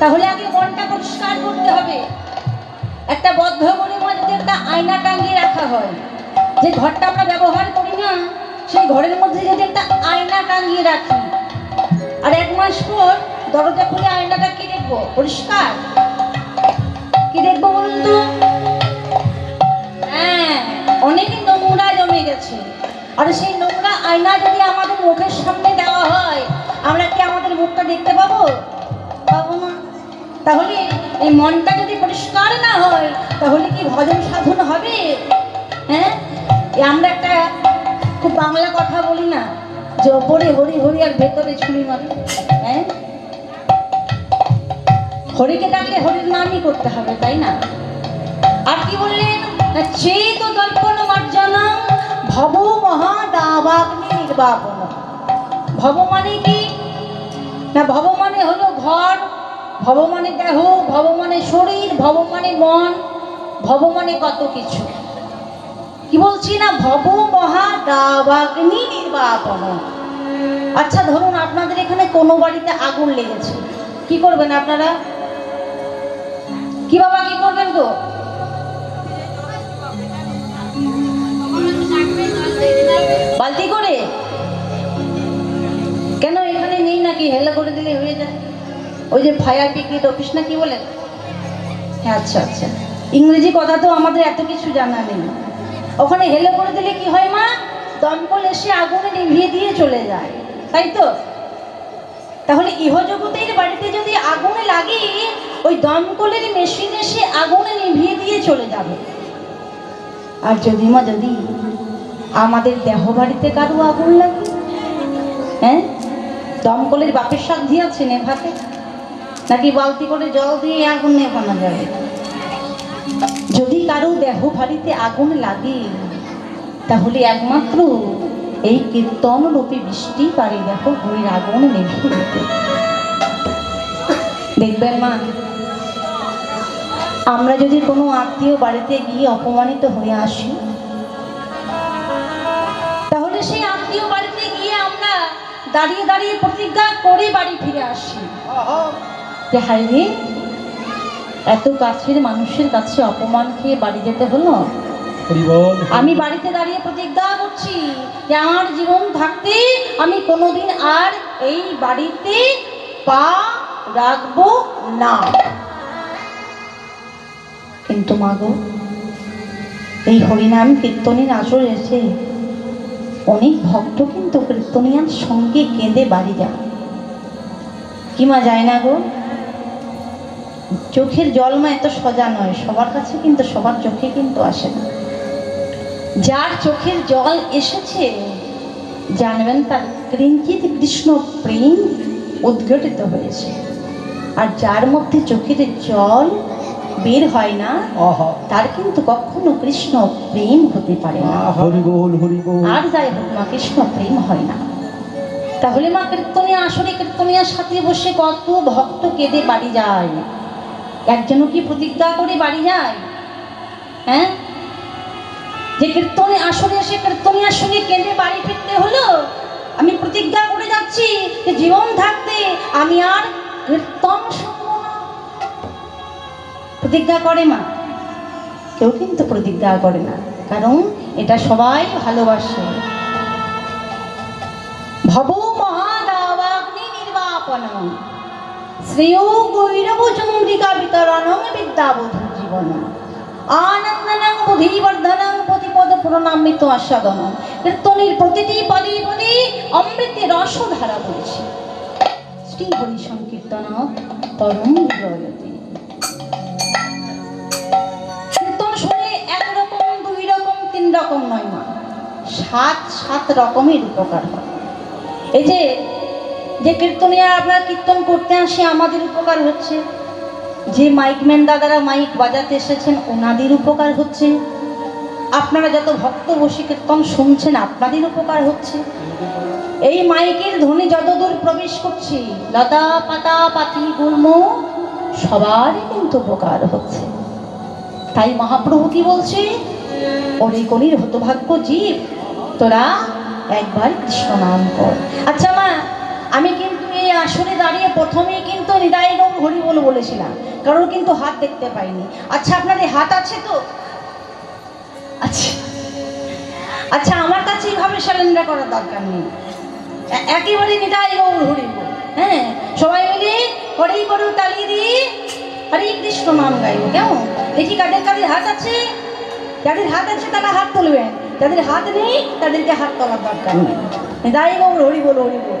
তাহলে আগে মনটা পরিষ্কার করতে হবে। একটা বদ্ধ গরিমা যদি একটা আয়না টাঙ্গিয়ে রাখা হয়। যে ঘরটা আমরা ব্যবহার করি না, সেই ঘরের মধ্যে যদি একটা আয়না টাঙ্গিয়ে রাখি, আর এক মাস পর দরজা খুলে আয়নাটা কি দেখব? পরিষ্কার? কি দেখব বলুন তো? হ্যাঁ অনেক নোংরা জমে গেছে। আর সেই নোংরা আয়না যদি আমাদের মুখের সামনে দেওয়া হয়, আমরা কি আমাদের মুখটা দেখতে পাবো? তাহলে এই মনটা যদি পরিষ্কার না হয়, তাহলে কি ভজন সাধন হবে? হ্যাঁ? আমরা একটা খুব বাংলা কথা বলি না, যে ওপরে হরি হরি আর ভেতরে ছুরি মারে। হ্যাঁ? হরিকে ডাকলে হরির নামই করতে হবে, তাই না? আর কি বললেন? না, চেত দর্পণ মার্জনা, ভব মহাদাবাগ্নি নির্বাপন ভব মানে কি? না, ভব মানে ঘর ভব মানে দেহ ভব মানে শরীর ভব মানে মন ভব মানে কত কিছু। কি বলছি না? ভব মহাদাবাগ্নি নির্বাপন। আচ্ছা ধরুন আপনাদের এখানে কোনো বাড়িতে আগুন লেগেছে। কি করবেন আপনারা? কি বাবা, কি করবেন গো? বালতি করে? কেন এখানে নেই নাকি? হেলা করে দিলে হয়ে যায়। ওই যে ফায়ার ব্রিগেড অফিস না কি বলেন হ্যাঁ আচ্ছা আচ্ছা। ইংরেজি কথা তো আমাদের এত কিছু জানা নেই। ওখানে হেলে করে দিলে কি হয় মা? দমকল এসে আগুনে নিভিয়ে দিয়ে চলে যায়, তাই তো? তাহলে ইহজগতের বাড়িতে যদি আগুনে লাগে, ওই দমকলের মেশিন এসে আগুনে নিভিয়ে দিয়ে চলে যাবে। আর যদি মা, যদি আমাদের দেহ বাড়িতে কারও আগুন লাগে? হ্যাঁ? দমকলের বাপের সাধ্য আছে নেভাতে। নাকি বালতি করে জল দিয়ে আগুন নেভানো যাবে? যদি কারও দেহ বাড়িতে আগুন লাগে, তাহলে একমাত্র এই কীর্তন রূপে বৃষ্টি পারে দেখো ঘুরির আগুন নেভে দিতে দেখবেন মা, আমরা যদি কোনো আত্মীয় বাড়িতে গিয়ে অপমানিত হয়ে আসি, তাহলে সেই আত্মীয় বাড়িতে গিয়ে আমরা দাঁড়িয়ে দাঁড়িয়ে প্রতিজ্ঞা করে বাড়ি ফিরে আসি। যে হাইরে এত কাছের মানুষের কাছে অপমান খেয়ে বাড়ি যেতে হলো? আমি বাড়িতে দাঁড়িয়ে প্রতিজ্ঞা করছি যে আমার জীবন থাকতে আমি কোনোদিন আর এই বাড়িতে পা রাখব না। কিন্তু মাগো এই হরিনাম কীর্তনের আসর এসে অনেক ভক্ত কিন্তু কীর্তনিয়ার সঙ্গে কেঁদে বাড়ি যায়। কি মা যায় না গো? চোখের জল মা এত সজা নয়। সবার কাছে কিন্তু সবার চোখে কিন্তু আসে না। যার চোখের জল এসেছে জানবেন তার কিঞ্চিত কৃষ্ণ প্রেম উদ্ঘটিত হয়েছে। আর যার মধ্যে চোখের জল বের হয় না তার কিন্তু কখনো কৃষ্ণ প্রেম হতে পারে না। আর যাই হোক মা কৃষ্ণ প্রেম হয় না। তাহলে মা কীর্তনে আসরে কীর্তনিয়ার সাথে বসে কত ভক্ত কেঁদে বাড়ি যায়। একজনও কি প্রতিজ্ঞা করে বাড়ি যায়? হ্যাঁ? যে কীর্তনে আসরে এসে কীর্তনিয়ার সঙ্গে কেঁদে বাড়ি ফিরতে হলো? আমি প্রতিজ্ঞা করে যাচ্ছি যে জীবন থাকতে আমি আর কীর্তন শুনব না। প্রতিজ্ঞা করে মা। কেউ কিন্তু প্রতিজ্ঞা করে না, কারণ এটা সবাই ভালোবাসে। ভব মহাদাবাগ্নি নির্বাপন শ্রেয় গৈরব চন্দ্রিকা বিতরণং বিদ্যাবোধ জীবন আনন্দনং বুদ্ধিবর্ধনং প্রতিপদ প্রণামিত আস্বাদন কীর্তনের প্রতিটি পদে পদে অমৃতে রসধারা বলছে। শ্রী হরি সংকীর্তন পরম জয়তে কীর্তন শুনলে একরকম দুই রকম তিন রকম নয় মা। সাত সাত রকমের উপকার হয়। এই যে যে কীর্তনিয়া আপনারা কীর্তন করতে আসে, আমাদের উপকার হচ্ছে। যে মাইকম্যান দাদারা মাইক বাজাতে এসেছেন, ওনাদের উপকার হচ্ছে। আপনারা যত ভক্ত বসে কীর্তন শুনছেন, আপনাদের উপকার হচ্ছে। এই মাইকের ধ্বনি যতদূর প্রবেশ করছে, লতা পাতা পাতি গুল্ম, সবারই কিন্তু উপকার হচ্ছে। তাই মহাপ্রভু কি বলছে? ওরে কলির হতভাগ্য জীব, তোরা একবার কৃষ্ণ নাম কর। আচ্ছা মা আমি কিন্তু এই আসনে দাঁড়িয়ে প্রথমেই কিন্তু গৌর হরি বল করেছিলাম কারোর কিন্তু হাত দেখতে পাইনি। আচ্ছা আপনাদের হাত আছে তো? আচ্ছা। আচ্ছা আমার কাছে এইভাবে স্যালেন্ডার করার দরকার নেই। একেবারে নিতাই গৌর হরি হ্যাঁ? সবাই মিলে হরি করু তালি দিয়ে হরে কৃষ্ণ নাম গাইব, কেমন? দেখি কাদের কাদের হাত আছে। যাদের হাত আছে তারা হাত তুলবেন। যাদের হাত নেই, তাদেরকে হাত তোলার দরকার নেই। নিতাই গৌর হরি বল হরি বল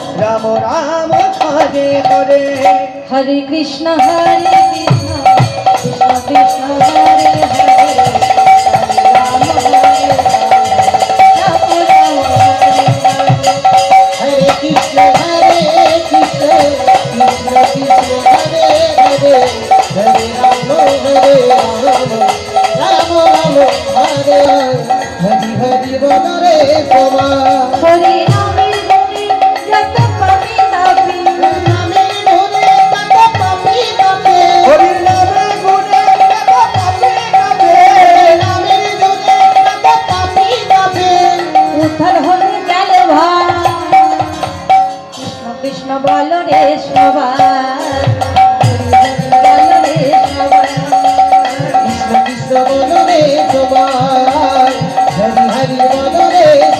রাম রাম হরে হরে। হরে কৃষ্ণ হরে কৃষ্ণ কৃষ্ণ কৃষ্ণ হরে হরে। হরে রাম হরে রাম রাম রাম হরে হরে। উদ্ধার হয়ে গেল ভাই। কৃষ্ণ কৃষ্ণ বল রে সবাই।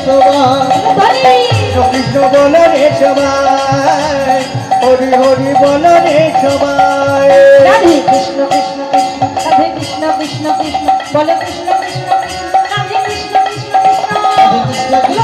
সবাই। কৃষ্ণ কৃষ্ণ বল রে সবাই। হরি হরি বল রে সবাই। কৃষ্ণ কৃষ্ণ কৃষ্ণ কৃষ্ণ কৃষ্ণ কৃষ্ণ। বল কৃষ্ণ